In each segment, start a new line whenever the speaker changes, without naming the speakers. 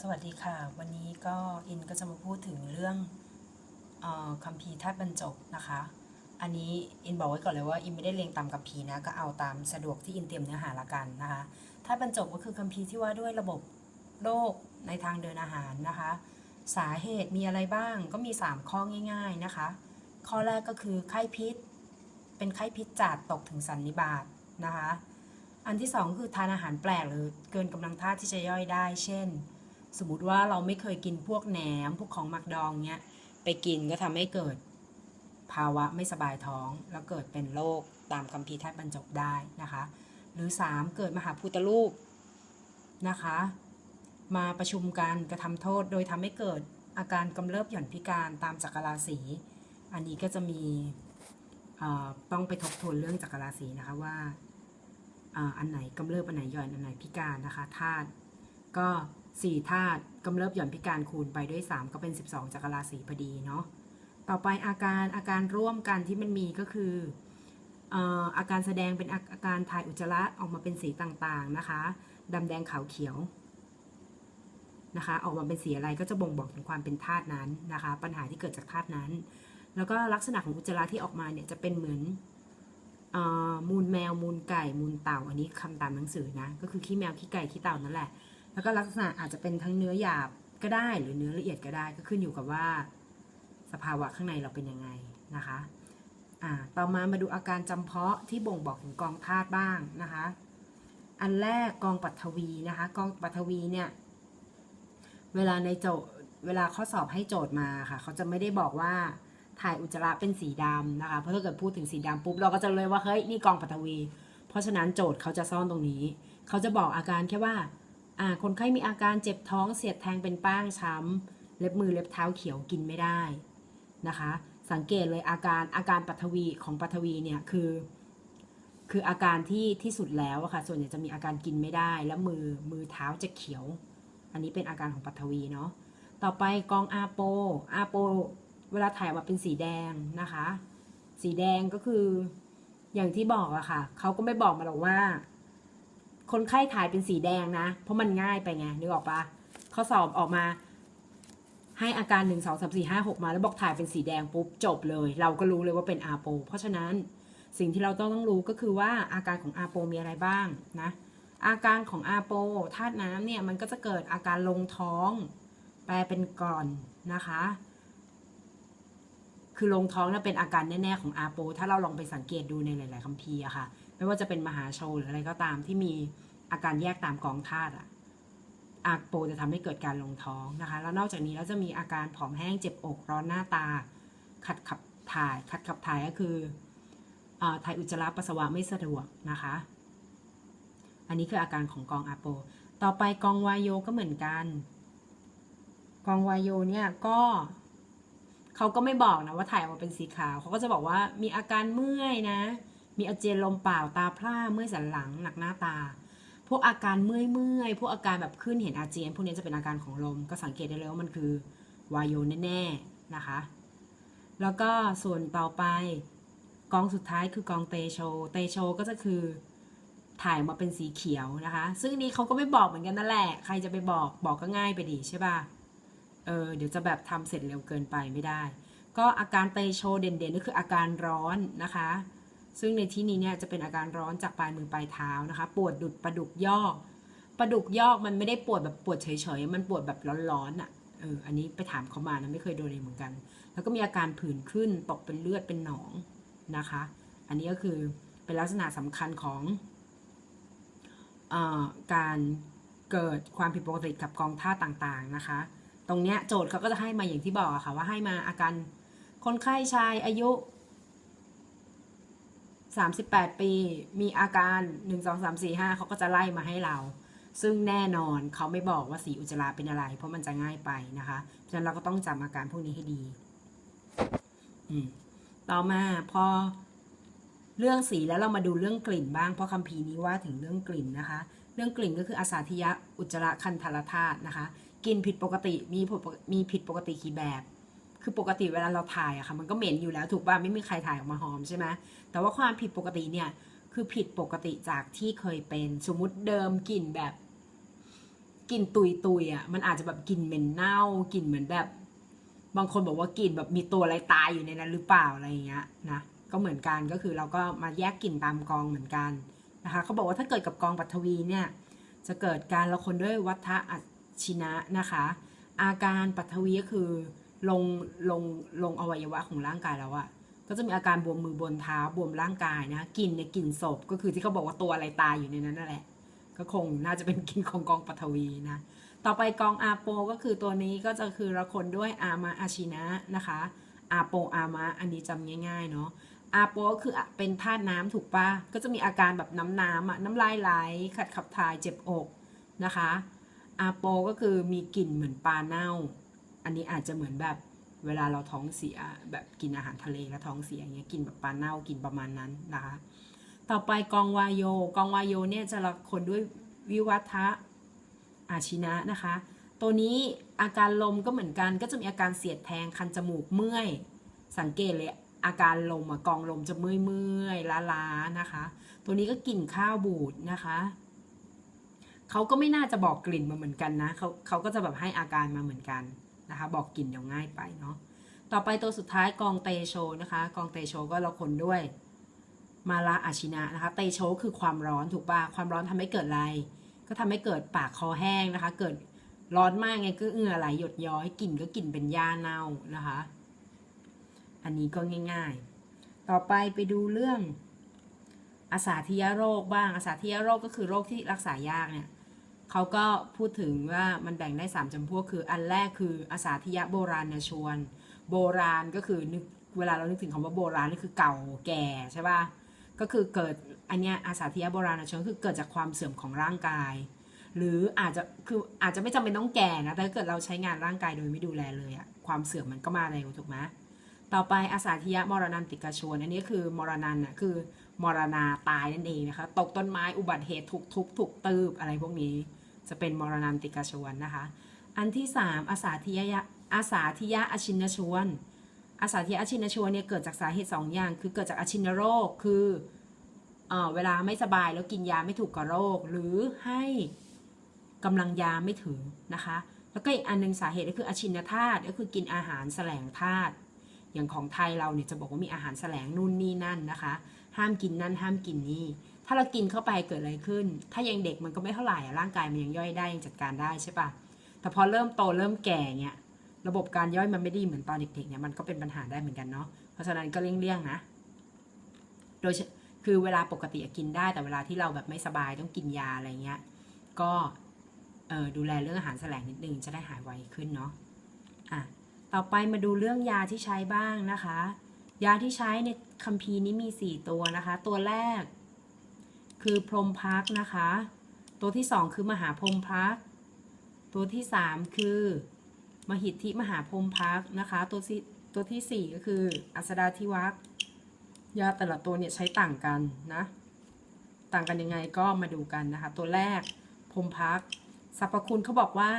สวัสดีค่ะ วันนี้ก็อินก็จะมาพูดถึงเรื่องออคัมภีร์ธาตุบรรจบนะคะ อันนี้อินบอกไว้ก่อนเลยว่าอินไม่ได้เรียงตามคัมภีร์นะก็เอาตามสะดวกที่อินเตรียมเนื้อหาละกันนะคะธาตุบรรจบก็คือคัมภีร์ที่ว่าด้วยระบบโรคในทางเดินอาหารนะคะ สาเหตุมีอะไรบ้างก็มี 3 ข้อง่าย ๆนะคะ ข้อแรกก็คือไข้พิษ เป็นไข้พิษจัดตกถึงสันนิบาตนะคะ อันที่สองคือทานอาหารแปลกหรือเกินกำลังธาตุที่จะย่อยได้ เช่น สมมติว่าเราไม่เคยกินพวกแหนมพวกของหมักดองเนี้ยไปกินก็ทำให้เกิดภาวะไม่สบายท้อง แล้วเกิดเป็นโรคตามคัมภีร์ธาตุบรรจบได้นะคะ หรือ 3 เกิดมหาภูตรูปนะคะ มาประชุมกันกระทำโทษ โดยทำให้เกิดอาการกำเริบหย่อนพิการตามจักรราศีอันนี้ก็จะมีต้องไปทบทวนเรื่องจักรราศีนะคะว่า อันไหนกำเริบอันไหนหย่อนอันไหนพิการนะคะธาตุก็4ธาตุกำเริบหย่อนพิการคูณไปด้วย 3 ก็เป็น 12จักรราศีพอดีเนาะต่อไปอาการอาการร่วมกันที่มันมีก็คืออาการแสดงเป็นอาการถ่ายอุจจาระออกมาเป็นสีต่างๆนะคะดำแดงขาวเขียวนะคะ ออกมาเป็นสีอะไรก็จะบ่งบอกถึงความเป็นธาตุนั้นนะคะ ปัญหาที่เกิดจากธาตุนั้น แล้วก็ลักษณะของอุจจาระที่ออกมาเนี่ยจะเป็นเหมือน มูลแมวมูลไก่มูลเต่าอันนี้คำตามหนังสือนะก็คือขี้แมวขี้ไก่ขี้เต่านั่นแหละ แล้วก็ลักษณะอาจจะเป็นทั้งเนื้อหยาบก็ได้หรือเนื้อละเอียดก็ได้ก็ขึ้นอยู่กับว่า สภาวะข้างในเราเป็นยังไงนะคะอ่าต่อมามาดูอาการจำเพาะที่บ่งบอกถึงกองธาตุบ้างนะคะ อันแรกกองปัทวีนะคะ กองปัทวีเนี่ยเวลาในโจเวลาข้อสอบให้โจทย์มาค่ะ เขาจะไม่ได้บอกว่า ถ่ายอุจจาระเป็นสีดำนะคะ เพราะถ้าเกิดพูดถึงสีดำปุ๊บเราก็จะเลยว่าเฮ้ยนี่กองปัทวี เพราะฉะนั้นโจทย์เขาจะซ่อนตรงนี้ เขาจะบอกอาการแค่ว่าอ่าคนไข้มีอาการเจ็บท้องเสียดแทงเป็นป้างช้ำเล็บมือเล็บเท้าเขียวกินไม่ได้นะคะ สังเกตเลยอาการอาการปัทวีของปัทวีเนี่ยคือคืออาการที่ที่สุดแล้วอะค่ะ ส่วนใหญ่จะมีอาการกินไม่ได้ แล้วมือมือเท้าจะเขียว อันนี้เป็นอาการของปัทวีเนาะ ต่อไปกองอาโป อาโป เวลาถ่ายออกมาเป็นสีแดงนะคะ สีแดงก็คืออย่างที่บอกอะค่ะ เขาก็ไม่บอกมาหรอกว่า คนไข้ถ่ายเป็นสีแดงนะ เพราะมันง่ายไปไงนึกออกปะข้อสอบออกมา ให้อาการหนึ่งสองสามสี่ห้าหกมา แล้วบอกถ่ายเป็นสีแดงปุ๊บจบเลย เราก็รู้เลยว่าเป็นอาโป เพราะฉะนั้นสิ่งที่เราต้องต้องรู้ก็คือว่าอาการของอาโปมีอะไรบ้างนะ อาการของอาโปธาตุน้ำเนี่ยมันก็จะเกิดอาการลงท้อง แปลเป็นก่อนนะคะ คือลงท้องน่ะเป็นอาการแน่ๆของอาโป ถ้าเราลองไปสังเกตดูในหลาย ๆคัมภีร์อะค่ะ ไม่ว่าจะเป็นมหาโชหรืออะไรก็ตามที่มีอาการแยกตามกองธาตุอะอาโปจะทำให้เกิดการลงท้องนะคะ แล้วนอกจากนี้แล้วจะมีอาการผอมแห้งเจ็บอกร้อนหน้าตา ขัดขับถ่าย ขัดขับถ่ายก็คือถ่ายอุจจาระปัสสาวะไม่สะดวกนะคะ อันนี้คืออาการของกองอาโป ต่อไปกองวายโยก็เหมือนกัน กองวายโยเนี่ยก็ เขาก็ไม่บอกนะว่าถ่ายออกมาเป็นสีขาว เขาก็จะบอกว่ามีอาการเมื่อยนะ มีอาเจียนลมเปล่าตาพร่าเมื่อยสันหลังหนักหน้าตา พวกอาการเมื่อยเมื่อยพวกอาการแบบขึ้นเห็นอาเจียน พวกนี้จะเป็นอาการของลม ก็สังเกตได้เลยว่ามันคือวายโยแน่ๆนะคะ แล้วก็ส่วนต่อไปกองสุดท้ายคือกองเตโช เตโชก็จะคือถ่ายมาเป็นสีเขียวนะคะ ซึ่งนี้เขาก็ไม่บอกเหมือนกันนั่นแหละ ใครจะไปบอกบอกก็ง่ายไปดีใช่ป่ะ เออเดี๋ยวจะแบบทำเสร็จเร็วเกินไปไม่ได้ ก็อาการเตโชเด่นๆก็คืออาการร้อนนะคะ ซึ่งในที่นี้เนี่ยจะเป็นอาการร้อนจากปลายมือปลายเท้านะคะ ปวดดุดประดุกยอกประดุกยอกมันไม่ได้ปวดแบบปวดเฉยๆ มันปวดแบบร้อนๆอะเอออันนี้ไปถามเขามานะไม่เคยโดนเลยเหมือนกัน แล้วก็มีอาการผื่นขึ้นตกเป็นเลือดเป็นหนองนะคะ อันนี้ก็คือเป็นลักษณะสำคัญของอการเกิดความผิดปกติกับกองท่าต่างๆนะคะ ตรงเนี้ยโจทย์เขาก็จะให้มาอย่างที่บอกอะค่ะว่าให้มาอาการคนไข้ชายอายุ 38 ปี มีอาการ 1 2 3 4 5เขาก็จะไล่มาให้เรา ซึ่งแน่นอนเขาไม่บอกว่าสีอุจจาระเป็นอะไร เพราะมันจะง่ายไปนะคะเพราะฉะนั้นเราก็ต้องจำอาการพวกนี้ให้ดีต่อมาพอเรื่องสีแล้วเรามาดูเรื่องกลิ่นบ้างเพราะคัมภีร์นี้ว่าถึงเรื่องกลิ่นนะคะ เรื่องกลิ่นก็คืออาสาธิยะอุจจาระคันธรธาตุนะคะ กลิ่นผิดปกติมีผลมีผิดปกติกี่แบบ คือปกติเวลาเราถ่ายอะค่ะ มันก็เหม็นอยู่แล้วถูกป่ะไม่มีใครถ่ายออกมาหอมใช่ไหมแต่ว่าความผิดปกติเนี่ยคือผิดปกติจากที่เคยเป็นสมมุติเดิมกลิ่นแบบกลิ่นตุยตุยอะมันอาจจะแบบกลิ่นเหม็นเน่ากลิ่นเหมือนแบบ บางคนบอกว่ากลิ่นแบบมีตัวอะไรตายอยู่ในนั้นหรือเปล่าอะไรอย่างเงี้ยนะก็เหมือนกันก็คือเราก็มาแยกกลิ่นตามกองเหมือนกันนะคะเขาบอกว่าถ้าเกิดกับกองปัทวีเนี่ยจะเกิดการละคนด้วยวัฏอั ชชินะนะคะ อาการปัทวีก็คือลงลงลงอวัยวะของร่างกายแล้วอะก็จะมีอาการบวมมือบวมเท้าบวมร่างกายนะกลิ่นเนี่ยกลิ่นศพก็คือที่เขาบอกว่าตัวอะไรตายอยู่ในนั้นนั่นแหละ ก็คงน่าจะเป็นกลิ่นของกองปัทวีนะต่อไปกองอาโปก็คือตัวนี้ก็จะคือละคนด้วยอามาอาชินะนะคะอาโปอามะอันนี้จำง่าย ๆ เนาะอาโปก็คือเป็นธาตุน้ำถูกปะก็จะมีอาการแบบน้ำน้ำอะน้ำลายไหลขัดขับถ่ายเจ็บอกนะคะ อาโปก็คือมีกลิ่นเหมือนปลาเน่า อันนี้อาจจะเหมือนแบบเวลาเราท้องเสียแบบกินอาหารทะเลแล้วท้องเสียอย่างเงี้ยกินแบบปลาเน่ากินประมาณนั้นนะคะ ต่อไปกองวายโย กองวายโยเนี่ยจะละคนด้วยวิวัฒะอาชินะนะคะ ตัวนี้อาการลมก็เหมือนกันก็จะมีอาการเสียดแทงคันจมูกเมื่อย สังเกตเลยอาการลมอะกองลมจะเมื่อยเมื่อยล้าล้าๆนะคะ ตัวนี้ก็กลิ่นข้าวบูดนะคะ เขาก็ไม่น่าจะบอกกลิ่นมาเหมือนกันนะเขาเขาก็จะแบบให้อาการมาเหมือนกันนะคะ บอกกลิ่นเดี๋ยวง่ายไปเนาะต่อไปตัวสุดท้ายกองเตโชนะคะ กองเตโชก็เราคนด้วยมาละอาชินะนะคะ เตโชคือความร้อนถูกป่ะความร้อนทำให้เกิดอะไร ก็ทำให้เกิดปากคอแห้งนะคะ เกิดร้อนมากไงก็เหงื่อไหลหยดย้อยกลิ่นก็กลิ่นเป็นหญ้าเน่านะคะ อันนี้ก็ง่ายๆ ต่อไปไปดูเรื่องอาสาธิยโรคบ้างอาสาธิยโรคก็คือโรคที่รักษายากเนี่ย เขาก็พูดถึงว่ามันแบ่งได้ 3จำพวกคืออันแรกคืออาสาธิยะโบราณชวน โบราณก็คือนึกเวลาเรานึกถึงคำว่าโบราณนี่คือเก่าแก่ใช่ป่ะก็คือเกิดอันเนี้ยอาสาธิยะโบราณชนคือเกิดจากความเสื่อมของร่างกาย หรืออาจจะคืออาจจะไม่จำเป็นต้องแก่นะแต่ถ้าเกิดเราใช้งานร่างกายโดยไม่ดูแลเลยอะความเสื่อมมันก็มาเร็วถูกไหมต่อไปอาสาธิยะมรณันติกชน อันนี้คือมรณันน่ะคือมรณาตายนั่นเองนะคะ ตกต้นไม้อุบัติเหตุถูกทุบถูกตืบอะไรพวกนี้ จะเป็นมรณันติกาชวนนะคะ อันที่สามอาสาธิยะอาสาธิยะอชินชวน อาสาธิยะอชินชวนเนี่ยเกิดจากสาเหตุสองอย่าง คือเกิดจากอชินโรค คือเออเวลาไม่สบายแล้วกินยาไม่ถูกกับโรค หรือให้กำลังยาไม่ถึงนะคะ แล้วก็อีกอันหนึงสาเหตุก็คืออชินธาตุก็คือกินอาหารแสลงธาตุอย่างของไทยเราเนี่ยจะบอกว่ามีอาหารแสลงนู่นนี่นั่นนะคะ ห้ามกินนั่นห้ามกินนี่ ถ้าเรากินเข้าไปเกิดอะไรขึ้น ถ้ายังเด็กมันก็ไม่เท่าไหร่อะร่างกายมันยังย่อยได้ยังจัดการได้ใช่ปะแต่พอเริ่มโตเริ่มแก่เนี่ยระบบการย่อยมันไม่ดีเหมือนตอนเด็กๆเนี่ยมันก็เป็นปัญหาได้เหมือนกันเนาะเพราะฉะนั้นก็เลี่ยงๆนะ โดยคือเวลาปกติกินได้แต่เวลาที่เราแบบไม่สบายต้องกินยาอะไรเงี้ยก็เออดูแลเรื่องอาหารแสลงนิดนึงจะได้หายไวขึ้นเนาะอะต่อไปมาดูเรื่องยาที่ใช้บ้างนะคะ ยาที่ใช้ในคัมภีร์นี้มี 4 ตัวนะคะ ตัวแรก คือพรมพักนะคะ ตัวที่2คือมหาพรมพัก ตัวที่3คือ มหิทธิมหาพรมพักนะคะ ตัวที่ตัวที่สี่ก็คือ อัสดาธิวัคยาแต่ละตัวเนี่ยใช้ต่างกันนะ ต่างกันยังไงก็มาดูกันนะคะ ตัวแรกพรมพักสรรพคุณเขาบอกว่า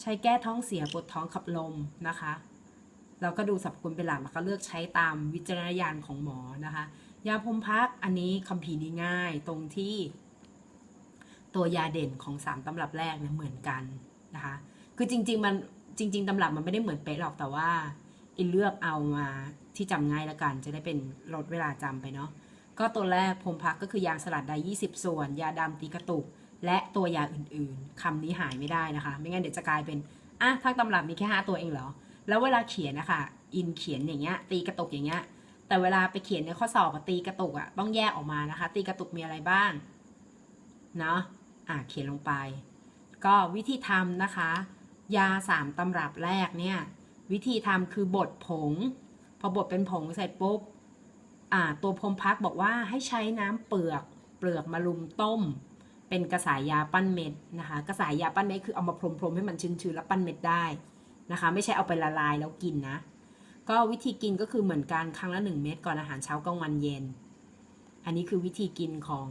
ใช้แก้ท้องเสียปวดท้องขับลมนะคะ เราก็ดูสรรพคุณเป็นหลักแล้วก็เลือกใช้ตามวิจารณญาณของหมอนะคะ ยาพรมพักอันนี้คัมภีนี้ง่ายตรงที่ ตัวยาเด่นของสามตำรับแรกเนี่ยเหมือนกันนะคะ คือจริง ๆ มันจริง ๆตำรับมันไม่ได้เหมือนเป๊ะหรอกแต่ว่าอินเลือกเอามาที่จำง่ายล้วกัน จะได้เป็นลดเวลาจำไปเนาะก็ตัวแรกพรมพักก็คือยางสลัดใด20 ส่วน ยาดำตีกระตุก และตัวยาอื่นๆคำนี้หายไม่ได้นะคะ ไม่งั้นเดี๋ยวจะกลายเป็นอะทางตำรับมีแค่5ตัวเองเหรอ แล้วเวลาเขียนนะคะอินเขียนอย่างเงี้ยตีกระตุกอย่างเงี้ย แต่เวลาไปเขียนในข้อสอบตีกระตุกอะต้องแยกออกมานะคะ ตีกระตุกมีอะไรบ้างเนาะอะเขียนลงไป ก็วิธีทำนะคะ ยาสามตำรับแรกเนี่ย วิธีทำคือบดผง พอบดเป็นผงเสร็จปุ๊บอ่าตัวพรมพักบอกว่าให้ใช้น้ำเปลือกเปลือกมาลุมต้ม เป็นกระสายยาปั้นเม็ดนะคะ กระสายยาปั้นเม็ดคือเอามาพรมๆให้มันชื้นๆแล้วปั้นเม็ดได้นะคะ ไม่ใช่เอาไปละลายแล้วกินนะ ก็วิธีกินก็คือเหมือนกันครั้งละหนึ่งเม็ดก่อนอาหารเช้ากลางวันเย็น อันนี้คือวิธีกินของ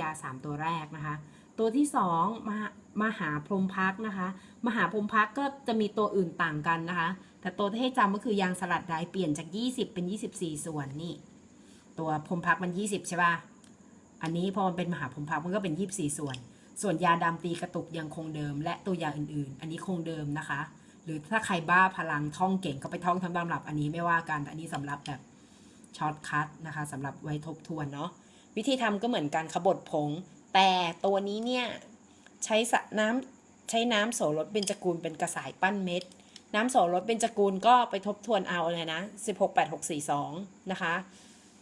ยาสามตัวแรกนะคะ ตัวที่สองมามหาพรหมพักนะคะ มหาพรหมพักก็จะมีตัวอื่นต่างกันนะคะ แต่ตัวที่ให้จำก็คือยางสลัดไดเปลี่ยนจาก 20 เป็น 24 ส่วนนี่ ตัวพรหมพักมัน 20 ใช่ป่ะ อันนี้พอมันเป็นมหาพรหมพักมันก็เป็น 24 ส่วน ส่วนยาดำตีกระตุกยังคงเดิม และตัวยาอื่นๆ อันนี้คงเดิมนะคะ รือถ้าใครบ้าพลังท่องเก่งก็ไปท่องทำตำรับอันนี้ไม่ว่ากันแต่อันนี้สำหรับแบบช็อตคัทนะคะสำหรับไว้ทบทวนเนาะวิธีทำก็เหมือนกันขบดผง แต่ตัวนี้เนี่ย ใช้สน้ำใช้น้ำโสรสเบญจกูลเป็นกระสายปั้นเม็ด น้ำโสรสเบญจกูลก็ไปทบทวนเอาเลยนะ16 8 6 4 2นะคะ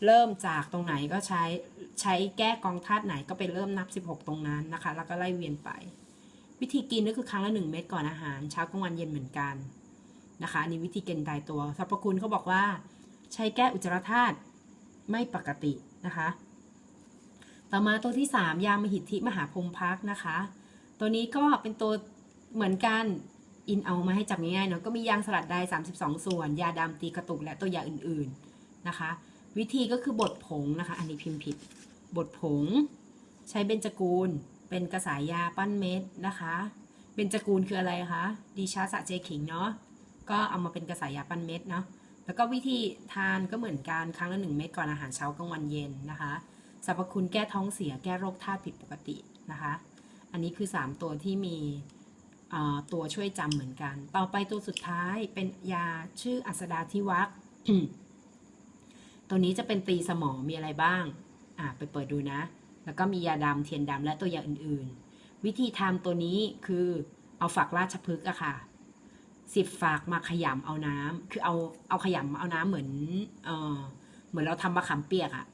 เริ่มจากตรงไหนก็ใช้ใช้แก้กองธาตุไหนก็ไปเริ่มนับ 16 ตรงนั้นนะคะ แล้วก็ไล่เวียนไป วิธีกินก็คือครั้งละ 1 เม็ดก่อนอาหารเช้ากลางวันเย็นเหมือนกันนะคะอันนี้วิธีกินตายตัวสรรพคุณเขาบอกว่า ใช้แก้อุจจาระธาตุไม่ปกตินะคะ ต่อมาตัวที่ 3 ยามหิทธิมหาพรมพักนะคะ ตัวนี้ก็เป็นตัวเหมือนกันอินเอามาให้จับง่ายๆเนาะก็มียางสลัดได้32 ส่วน ยาดำตีกระตุกและตัวยาอื่นๆนะคะ วิธีก็คือบดผงนะคะ อันนี้พิมพ์ผิดบดผง ใช้เบญจกูล เป็นกระสายยาปั้นเม็ดนะคะเบญจกูลคืออะไรคะดีชาสะเจขิงเนาะก็เอามาเป็นกระสายยาปั้นเม็ดเนาะแล้วก็วิธีทานก็เหมือนกันครั้งละหนึ่งเม็ดก่อนอาหารเช้ากลางวันเย็นนะคะสรรพคุณแก้ท้องเสียแก้โรคธาตุผิดปกตินะคะ อันนี้คือ 3 ตัวที่มีตัวช่วยจำเหมือนกัน ต่อไปตัวสุดท้ายเป็นยาชื่ออัสดาทิวัคตัวนี้จะเป็นตีสมองมีอะไรบ้าง อ่าไปเปิดดูนะ แล้วก็มียาดำเทียนดำและตัวยาอื่นๆ วิธีทำตัวนี้คือเอาฝักราชพฤกษ์อะค่ะสิบฝักมาขยำเอาน้ำคือเอาเอาขยำเอาน้ำเหมือนเออเหมือนเราทำมะขามเปียกอะ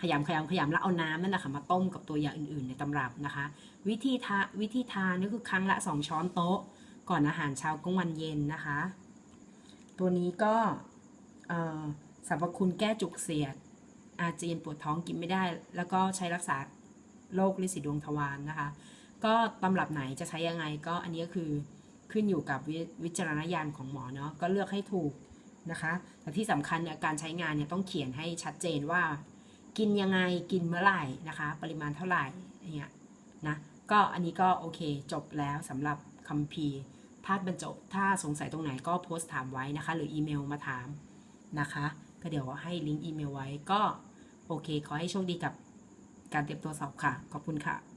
ขยำขยำขยำแล้วเอาน้ำนั่นนะคะมาต้มกับตัวยาอื่นๆ ในตำรับนะคะ วิธีทาวิธีทานก็คือครั้งละ2ช้อนโต๊ะ ก่อนอาหารเช้ากลางวันเย็นนะคะ ตัวนี้ก็สรรพคุณแก้จุกเสียด อาเจียนปวดท้องกินไม่ได้ แล้วก็ใช้รักษาโรคลินสีดวงทวารนะคะ ก็ตำรับไหนจะใช้ยังไงก็อันนี้ก็คือขึ้นอยู่กับววิจารณญาณของหมอเนาะก็เลือกให้ถูกนะคะแต่ที่สำคัญเนี่ยการใช้งานเนี่ยต้องเขียนให้ชัดเจนว่า กินยังไงกินเมื่อไหร่นะคะ ปริมาณเท่าไหร่อย่างเงี้ยนะก็อันนี้ก็โอเคจบแล้วสำหรับคัมภีร์ธาตุบรรจบ ถ้าสงสัยตรงไหนก็โพสต์ถามไว้นะคะ หรืออีเมลมาถามนะคะ ก็เดี๋ยวให้ลิงก์อีเมลไว้ก็ โอเค ขอให้โชคดีกับการเตรียมตัวสอบค่ะ ขอบคุณค่ะ